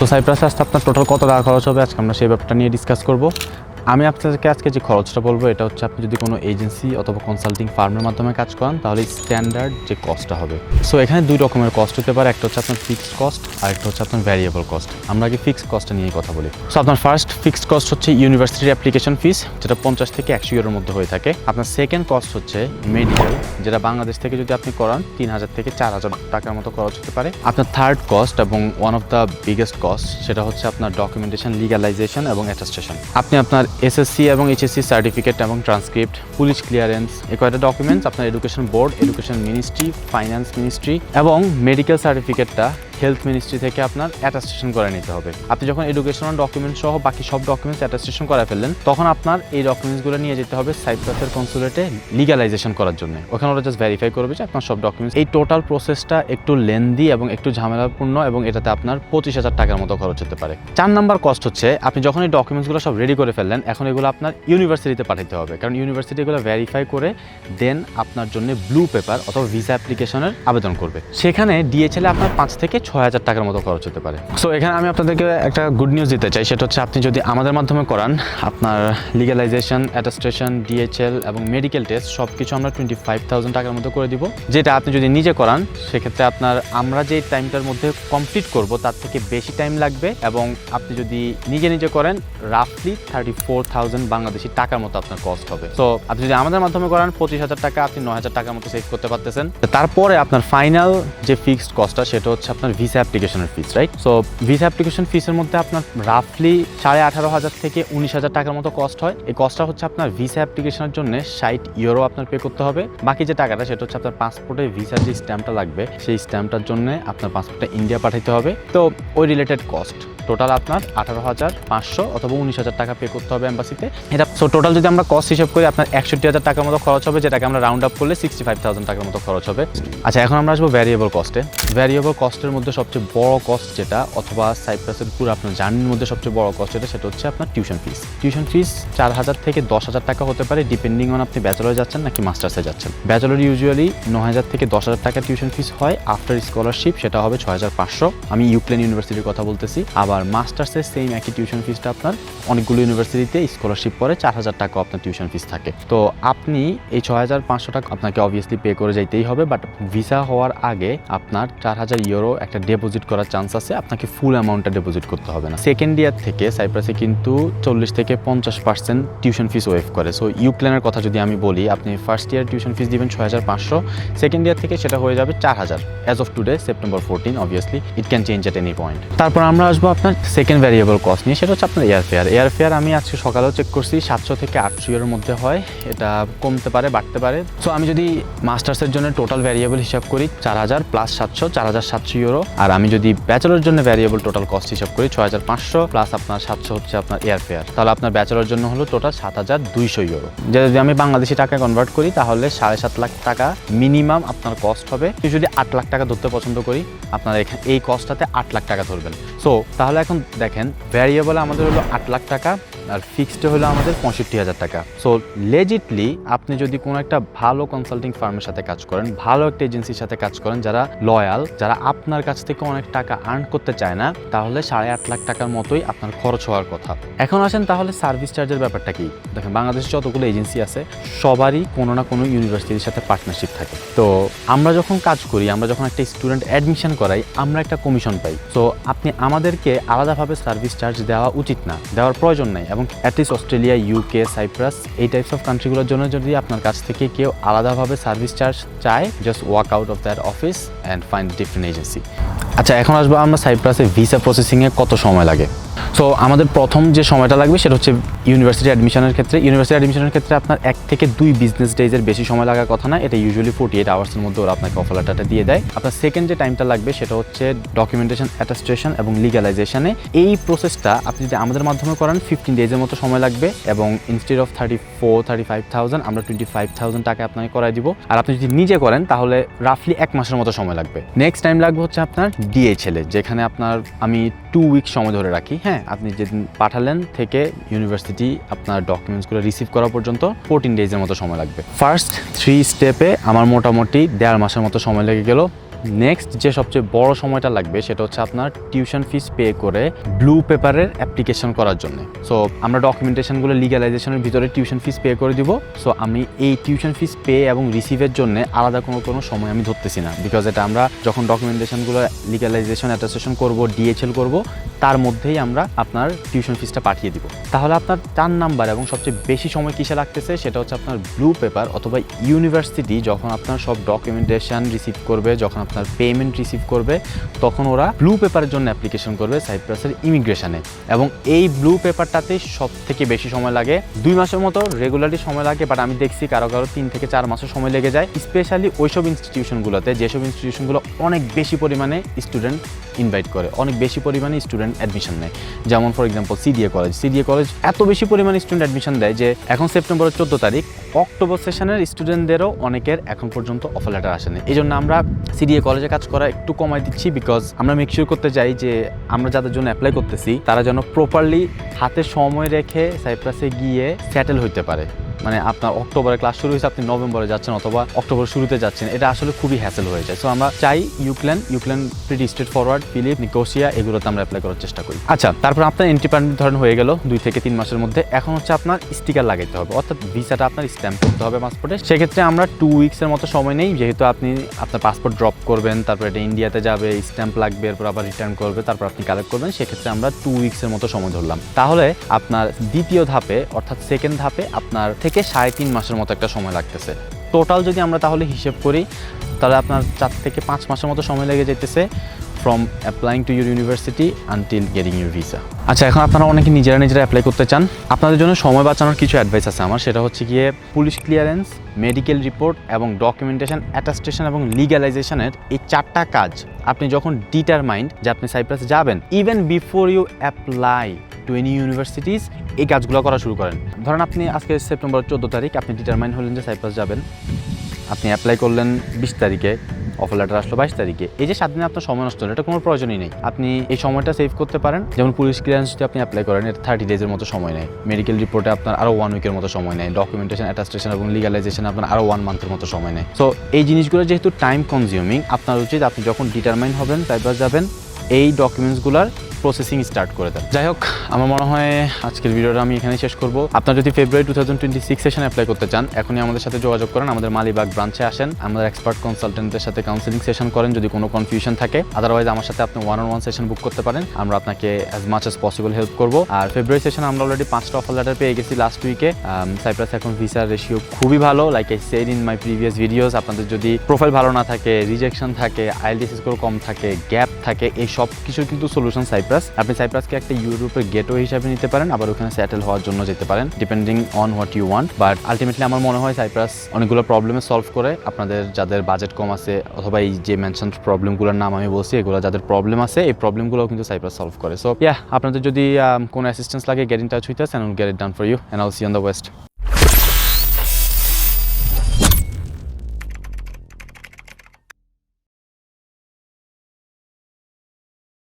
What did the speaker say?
তো সাইপ্রাসে আসতে আপনার টোটাল কত টাকা খরচ হবে? আজকে আমরা সেই ব্যাপারটা নিয়ে ডিসকাস করব। আমি আপনাদেরকে আজকে যে খরচটা বলব, এটা হচ্ছে আপনি যদি কোনো এজেন্সি অথবা কনসাল্টিং ফার্মের মাধ্যমে কাজ করেন, তাহলে স্ট্যান্ডার্ড যে কস্টটা হবে। সো এখানে দুই রকমের কস্ট হতে পারে, একটা হচ্ছে আপনার ফিক্সড কস্ট আর একটা হচ্ছে আপনার ভ্যারিয়েবল কস্ট আমরা আগে ফিক্সড কস্টটা নিয়ে কথা বলি। সো আপনার ফার্স্ট ফিক্সড কস্ট হচ্ছে ইউনিভার্সিটির অ্যাপ্লিকেশন ফিস যেটা পঞ্চাশ থেকে একশো ইউরোর মধ্যে হয়ে থাকে। আপনার সেকেন্ড কস্ট হচ্ছে মেডিকেল যেটা বাংলাদেশ থেকে যদি আপনি করান, তিন হাজার থেকে চার হাজার টাকার মতো খরচ হতে পারে। আপনার থার্ড কস্ট এবং one of the biggest cost সেটা হচ্ছে আপনার ডকুমেন্টেশন লিগালাইজেশন এবং অ্যাটাস্টেশন আপনি আপনার এসএসসি এবং এইচএসসি সার্টিফিকেট এবং ট্রান্সক্রিপ্ট পুলিশ ক্লিয়ারেন্স এ কয়টা ডকুমেন্টস আপনার education board education ministry finance ministry এবং মেডিকেল সার্টিফিকেটটা হেলথ মিনিস্ট্রি থেকে আপনার অ্যাটাস্টেশন করে নিতে হবে। আপনি যখন এডুকেশনাল ডকুমেন্ট সহ বাকি সব ডকুমেন্টস অ্যাটাস্টেশন করে ফেললেন, তখন আপনার এই ডকুমেন্টসগুলো নিয়ে যেতে হবে সাইপ্রাসের কনসুলেটে লিগালাইজেশন করার জন্য। ওখানে ওরা জাস্ট ভেরিফাই করবে যে আপনার সব ডকুমেন্টস এই টোটাল প্রসেসটা একটু লেন্দি এবং একটু ঝামেলাপূর্ণ এবং এটাতে আপনার পঁচিশ হাজার টাকার মতো খরচ হতে পারে। চার নাম্বার কস্ট হচ্ছে, আপনি যখন এই ডকুমেন্টসগুলো সব রেডি করে ফেললেন এখন এগুলো আপনার ইউনিভার্সিটিতে পাঠাতে হবে। কারণ ইউনিভার্সিটি এগুলো ভেরিফাই করে দেন আপনার জন্য ব্লু পেপার অথবা ভিসা অ্যাপ্লিকেশনের আবেদন করবে। সেখানে ডিএচএলে আপনার পাঁচ থেকে ছয় হাজার টাকার মতো খরচ হতে পারে। সো এখানে আমি আপনাদেরকে একটা গুড নিউজ দিতে চাই। সেটা হচ্ছে আপনি যদি আমাদের মাধ্যমে করান, আপনার লিগালাইজেশন অ্যাটাস্টেশন ডিএচএল এবং মেডিকেল টেস্ট সব কিছু আমরা টোয়েন্টি ফাইভ থাউজেন্ড টাকার মতো করে দিব। যেটা আপনি যদি নিজে করান, সেক্ষেত্রে আপনার আমরা যে টাইমটার মধ্যে কমপ্লিট করব, তার থেকে বেশি টাইম লাগবে এবং আপনি যদি নিজে নিজে করেন রাফলি থার্টি ফোর থাউজেন্ড বাংলাদেশি টাকার মতো আপনার কস্ট হবে। সো আপনি যদি আমাদের মাধ্যমে করান, পঁচিশ হাজার টাকা, আপনি নয় হাজার টাকার মতো সেভ করতে পারতেছেন। তারপরে আপনার ফাইনাল যে ফিক্সড কস্টটা সেটা হচ্ছে আপনার ভিসা অ্যাপ্লিকেশনের fees right so visa application ফিসের মধ্যে আপনার রাফলি সাড়ে আঠারো হাজার থেকে উনিশ হাজার টাকার মতো কস্ট হয়। এই কস্টটা হচ্ছে আপনার ভিসা অ্যাপ্লিকেশনের জন্য ষাট ইউরো আপনার পে করতে হবে। বাকি যে টাকাটা, সেটা হচ্ছে আপনার পাসপোর্টে ভিসার যে স্ট্যাম্পটা লাগবে, সেই স্ট্যাম্পটার জন্য আপনার পাসপোর্টটা ইন্ডিয়া পাঠাতে হবে। তো ওই রিলেটেড কস্ট টোটাল আপনার আঠারো হাজার পাঁচশো অথবা উনিশ হাজার টাকা পে করতে হবে এম্বাসিতে এটা সো টোটাল যদি আমরা কস্ট হিসেব করি, আপনার একষট্টি হাজার টাকার মতো খরচ হবে, যেটাকে আমরা রাউন্ড আপ করলে সিক্সটি ফাইভ থাউজেন্ড টাকার মতো খরচ হবে। আচ্ছা এখন আমরা আসব ভ্যারিয়েবল কস্টে ভ্যারিয়েবল কস্টের মধ্যে সবচেয়ে বড় কস্ট যেটা, অথবা সাইপ্রাসের পুরো আপনার জার্নির মধ্যে সবচেয়ে বড় কস্ট যেটা, সেটা হচ্ছে আপনার টিউশন ফিস টিউশন ফিস চার হাজার থেকে দশ হাজার টাকা হতে পারে ডিপেন্ডিং অন আপনি ব্যাচেলরে যাচ্ছেন নাকি মাস্টার্সে যাচ্ছেন। ব্যাচেলর ইউজুয়ালি ন হাজার থেকে দশ হাজার টাকা টিউশন ফিস হয় আফটার স্কলারশিপ সেটা হবে ছয় হাজার পাঁচশো। আমি ইউক্লেন ইউনিভার্সিটির কথা বলতেছি, আবার মাস্টার্সের সেম একই টিউশন ফিসটা আপনার অনেকগুলো ইউনিভার্সিটিতে স্কলারশিপ পরে চার হাজার টাকা আপনার টিউশন ফিস থাকে। তো আপনি এই ছয় হাজার পাঁচশো টাকা আপনাকে অবভিয়াসলি পে করে যাইতেই হবে বাট ভিসা হওয়ার আগে আপনার চার হাজার ইউরো একটা ডিপোজিট করার চান্স আছে, আপনাকে ফুল অ্যামাউন্টটা ডিপোজিট করতে হবে না। সেকেন্ড ইয়ার থেকে সাইপ্রাসে কিন্তু চল্লিশ থেকে পঞ্চাশ পার্সেন্ট টিউশন ফিস ওয়েভ করে। সো ইউক্লেনের কথা যদি আমি বলি, আপনি ফার্স্ট ইয়ার টিউশন ফিস দিবেন ছয় হাজার পাঁচশো সেকেন্ড ইয়ার থেকে সেটা হয়ে যাবে চার হাজার। As of today September fourteen obviously it can change at any point তারপর আমরা আসব আপনার সেকেন্ড ভ্যারিয়েবল কস্ট নিয়ে, সেটা হচ্ছে আপনার এয়ার ফেয়ার এয়ার আমি আজকে সকালেও চেক করছি, সাতশো থেকে আটশো এর মধ্যে হয়। এটা কমতে পারে, বাড়তে পারে। সো আমি যদি মাস্টার্সের জন্য টোটাল ভ্যারিয়েবল হিসাব করি, চার হাজার প্লাস সাতশো চার হাজার সাতশো ইউরো আর আমি যদি ব্যাচেলর জন্য ভ্যারিয়েবল টোটাল কস্ট হিসাব করি, ছয় হাজার পাঁচশো প্লাস আপনার সাতশো হচ্ছে আপনার এয়ারফেয়ার তাহলে আপনার ব্যাচেলর জন্য হলো টোটাল সাত হাজার দুইশো ইউরো যদি আমি বাংলাদেশি টাকা কনভার্ট করি, তাহলে সাড়ে সাত লাখ টাকা মিনিমাম আপনার কস্ট হবে। যদি আট লাখ টাকা ধরতে পছন্দ করি, আপনার এখানে এই কস্টটাতে আট লাখ টাকা ধরবেন। সো তাহলে এখন দেখেন ভ্যারিয়েবলে আমাদের হলো আট লাখ টাকা, আর ফিক্সডে হলো আমাদের পঁয়ষট্টি হাজার টাকা। সো লেজিটলি আপনি যদি কোনো একটা ভালো কনসাল্টিং ফার্মের সাথে কাজ করেন, ভালো একটা এজেন্সির সাথে কাজ করেন, যারা লয়াল যারা আপনার কাছ থেকে অনেক টাকা আর্ন করতে চায় না, তাহলে সাড়ে আট লাখ টাকার মতোই আপনার খরচ হওয়ার কথা। এখন আসেন তাহলে সার্ভিস চার্জের ব্যাপারটা কি? দেখেন, বাংলাদেশে যতগুলো এজেন্সি আছে, সবারই কোনো না কোনো ইউনিভার্সিটির সাথে পার্টনারশিপ থাকে। তো আমরা যখন কাজ করি, আমরা যখন একটা স্টুডেন্ট অ্যাডমিশন করাই, আমরা একটা কমিশন পাই। তো আপনি আমাদেরকে আলাদাভাবে সার্ভিস চার্জ দেওয়া উচিত না, দেওয়ার প্রয়োজন নেই এবং at least Australia UK Cyprus এই টাইপস অফ কান্ট্রিগুলোর জন্য যদি আপনার কাছ থেকে কেউ আলাদাভাবে সার্ভিস চার্জ চায় just walk out of their office and find different agency আচ্ছা এখন আসব আমরা সাইপ্রাসে ভিসা প্রসেসিংয়ে কত সময় লাগে? সো আমাদের প্রথম যে সময়টা লাগবে সেটা হচ্ছে ইউনিভার্সিটি অ্যাডমিশনের ক্ষেত্রে। ইউনিভার্সিটি অ্যাডমিশনের ক্ষেত্রে আপনার এক থেকে দুই বিজনেস ডেজের বেশি সময় লাগার কথা না। এটা ইউজুয়ালি ফোর্টি এইট আওয়ার্সের মধ্যে ওরা আপনাকে অফার লেটারটা দিয়ে দেয়। আপনার সেকেন্ড যে টাইমটা লাগবে সেটা হচ্ছে ডকুমেন্টেশন অ্যাটাস্টেশন এবং লিগালাইজেশনে এই প্রসেসটা আপনি যদি আমাদের মাধ্যমে করেন ফিফটিন ডেজের মতো সময় লাগবে এবং instead of thirty four thirty five thousand আমরা টোয়েন্টি ফাইভ থাউজেন্ড টাকা আপনাকে করাই দিব। আর আপনি যদি নিজে করেন, তাহলে রাফলি এক মাসের মতো সময় লাগবে। নেক্সট টাইম লাগবে হচ্ছে আপনার ডিএইচএলে যেখানে আপনার আমি টু উইক সময় ধরে রাখি হ্যাঁ? আপনি যেদিন পাঠালেন থেকে ইউনিভার্সিটি আপনার ডকুমেন্টসগুলো রিসিভ করা পর্যন্ত ফোরটিন ডেজের মতো সময় লাগবে। ফার্স্ট থ্রি স্টেপে আমার মোটামুটি দেড় মাসের মতো সময় লেগে গেল। নেক্সট যে সবচেয়ে বড় সময়টা লাগবে, সেটা হচ্ছে আপনার টিউশন ফিস পে করে ব্লু পেপারের অ্যাপ্লিকেশন করার জন্য। সো আমরা ডকুমেন্টেশনগুলো লিগালাইজেশনের ভিতরে টিউশন ফিস পে করে দিব। সো আমি এই টিউশন ফিস পে এবং রিসিভের জন্য আলাদা কোনো কোনো সময় আমি ধরতেছি না। বিকজ এটা আমরা যখন ডকুমেন্টেশনগুলো লিগালাইজেশন অ্যাটাস্টেশন করব ডিএচএল করব, তার মধ্যেই আমরা আপনার টিউশন ফিসটা পাঠিয়ে দিব। তাহলে আপনার চার নাম্বার এবং সবচেয়ে বেশি সময় কিসে লাগতেছে, সেটা হচ্ছে আপনার ব্লু পেপার অথবা ইউনিভার্সিটি যখন আপনার সব ডকুমেন্টেশন রিসিভ করবে, যখন আপনার পেমেন্ট রিসিভ করবে, তখন ওরা ব্লু পেপারের জন্য অ্যাপ্লিকেশন করবে সাইপ্রাসের ইমিগ্রেশনে এবং এই ব্লু পেপারটাতে সব থেকে বেশি সময় লাগে, দুই মাসের মতো রেগুলারলি সময় লাগে বাট আমি দেখছি কারও কারও তিন থেকে চার মাসের সময় লেগে যায়। স্পেশালি ওইসব ইনস্টিটিউশনগুলোতে যেসব ইনস্টিটিউশনগুলো অনেক বেশি পরিমাণে স্টুডেন্ট ইনভাইট করে, অনেক বেশি পরিমাণে স্টুডেন্ট অ্যাডমিশন নেয়। যেমন for example CDA college CDA college এত বেশি পরিমাণে স্টুডেন্ট অ্যাডমিশন দেয় যে, এখন সেপ্টেম্বরের চোদ্দ তারিখ অক্টোবর সেশনের স্টুডেন্টদেরও অনেকের এখন পর্যন্ত অফার লেটার আসেনি। এই জন্য আমরা সিডিএ কলেজে কাজ করা একটু কমাই দিচ্ছি বিকজ আমরা মেকশিওর করতে চাই যে আমরা যাদের জন্য অ্যাপ্লাই করতেছি, তারা যেন প্রপারলি হাতে সময় রেখে সাইপ্রাসে গিয়ে সেটেল হইতে পারে। মানে আপনার অক্টোবরে ক্লাস শুরু হয়েছে, আপনি নভেম্বরে যাচ্ছেন অথবা অক্টোবর শুরুতে যাচ্ছেন, এটা আসলে খুবই হ্যাসেল হয়ে যায়। সো আমরা চাই UCLan UCLan pretty straightforward Philip Nicosia এগুলোতে আমরা অ্যাপ্লাই করার চেষ্টা করি। আচ্ছা তারপর আপনার এন্ট্রি পারমিট ধরেন হয়ে গেল দুই থেকে তিন মাসের মধ্যে, এখন হচ্ছে আপনার স্টিকার লাগাইতে হবে, অর্থাৎ ভিসাটা আপনার স্ট্যাম্প করতে হবে পাসপোর্টে সেক্ষেত্রে আমরা টু উইক্সের মতো সময় নেই, যেহেতু আপনি আপনার পাসপোর্ট ড্রপ করবেন, তারপর এটা ইন্ডিয়াতে যাবে স্ট্যাম্প লাগবে, এরপর আবার রিটার্ন করবে, তারপর আপনি কালেক্ট করবেন, সেক্ষেত্রে আমরা টু উইক্সের মতো সময় ধরলাম। তাহলে আপনার দ্বিতীয় ধাপে, অর্থাৎ সেকেন্ড ধাপে আপনার থেকে সাড়ে তিন মাসের মতো একটা সময় লাগতেছে। টোটাল যদি আমরা তাহলে হিসেব করি, তাহলে আপনার চার থেকে পাঁচ মাসের মতো সময় লেগে যেতেছে from applying to your university until getting your visa আচ্ছা এখন আপনারা অনেকে নিজেরা নিজেরা অ্যাপ্লাই করতে চান। আপনাদের জন্য সময় বাঁচানোর কিছু অ্যাডভাইস আছে আমার, সেটা হচ্ছে গিয়ে পুলিশ ক্লিয়ারেন্স মেডিকেল রিপোর্ট এবং ডকুমেন্টেশন অ্যাটাস্টেশন এবং লিগ্যালাইজেশনের এই চারটা কাজ আপনি যখন ডিটারমাইন্ড যে আপনি সাইপ্রাসে যাবেন even before you apply to universities এই কাজগুলো করা শুরু করেন। ধরেন আপনি আজকে সেপ্টেম্বর চোদ্দ তারিখ, আপনি ডিটারমাইন হলেন যে সাইপ্রাস যাবেন। আপনি অ্যাপ্লাই করলেন বিশ তারিখে অফার লেটার আসলো বাইশ তারিখে। এই যে সাত দিনে আপনার সময় নষ্ট হলো, এটা কোনো প্রয়োজনই নেই। আপনি এই সময়টা সেভ করতে পারেন। যেমন পুলিশ ক্লিয়ারেন্স যদি আপনি অ্যাপ্লাই করেন এটা থার্টি ডেজের মতো সময় নেয়। মেডিকেল রিপোর্টে আপনার আরও ওয়ান উইকের মতো সময় নেয়। ডকুমেন্টেশন অ্যাটাস্টেশন এবং লিগালাইজেশন আপনার আরও ওয়ান মান্থের মতো সময় নেয়। সো এই জিনিসগুলো যেহেতু টাইম কনজিউমিং আপনার উচিত আপনি যখন ডিটারমাইন হবেন তারপর যাবেন, এই ডকুমেন্টসগুলোর প্রসেসিং স্টার্ট করে দেন। যাই হোক, আমার মনে হয় আজকের ভিডিওটা আমি এখানে শেষ করব। আপনার যদি February two thousand twenty six session apply করতে চান, এখনই আমাদের সাথে যোগাযোগ করেন, আমাদের মালিবাগ ব্রাঞ্চে আসেন। আমাদের এক্সপার্ট কনসালটেন্টদের সাথে কাউন্সিলিং সেশন করেন যদি কোনো কনফিউশন থাকে। আদারওয়াইজ আমার সাথে আপনি one on one session book করতে পারেন। আমরা আপনাকে as much as possible help করব। আর ফেব্রুয়ারি সেশন আমরা অলরেডি পাঁচটা অফার লেটার পেয়ে গেছি লাস্ট উইকে সাইপ্রাস এখন ভিসার রেশিও খুবই ভালো। Like I said in my previous videos আপনাদের যদি প্রোফাইল ভালো না থাকে রিজেকশন থাকে আইএলটিএস স্কোর কম থাকে গ্যাপ থাকে, এই সব কিছুর কিন্তু সলিউশন সাইপ্রাস আপনি সাইপ্রাসকে একটা ইউরোপের গেটওয়ে হিসাবে নিতে পারেন, আবার ওখানে সেটেল হওয়ার জন্য যেতে পারেন depending on what you want but ultimately আমার মনে হয় সাইপ্রাস অনেকগুলো প্রবলেমে সলভ করে। আপনাদের যাদের বাজেট কম আছে, অথবা এই যে মেনশন প্রবলেমগুলোর নাম আমি বলছি, এগুলো যাদের প্রবলেম আছে, এই প্রবলেমগুলো কিন্তু সাইপ্রাস সলভ করে। সো ইয়া আপনাদের যদি কোনো অ্যাসিস্ট্যান্স লাগে get in touch and get it done for you and all see on the west